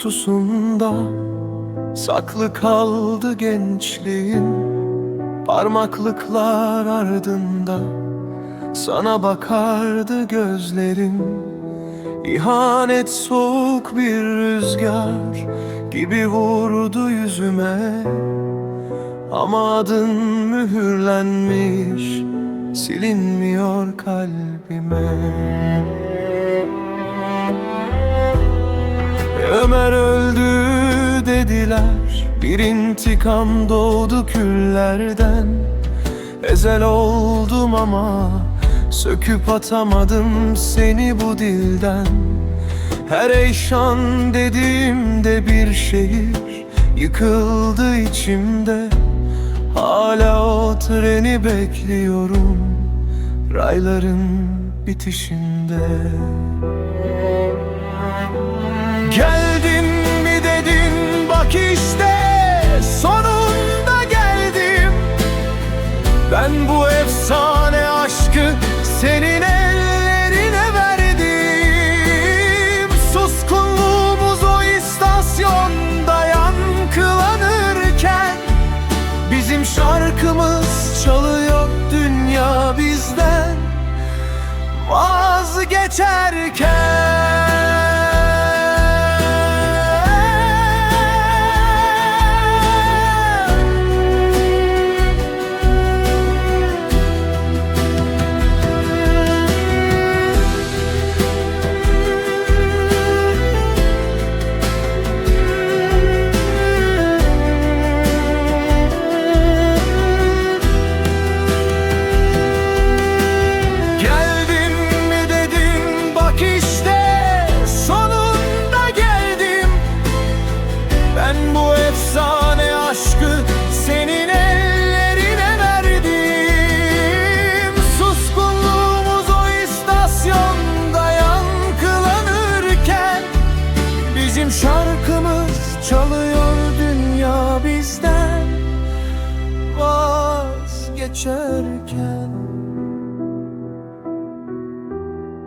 kutusunda Saklı kaldı gençliğin Parmaklıklar ardında. Sana bakardı gözlerin İhanet soğuk bir rüzgar Gibi vurdu yüzüme. Ama adın mühürlenmiş Silinmiyor kalbime dediler Bir intikam doğdu küllerden. Ezel oldum ama Söküp atamadım seni bu dilden. Her eyşan dediğimde bir şehir Yıkıldı içimde. Hala o treni bekliyorum Rayların bitişinde vazgeçerken bizden Vazgeçerken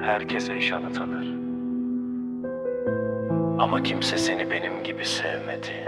Herkes Eyşan'ı tanır. Ama kimse seni benim gibi sevmedi.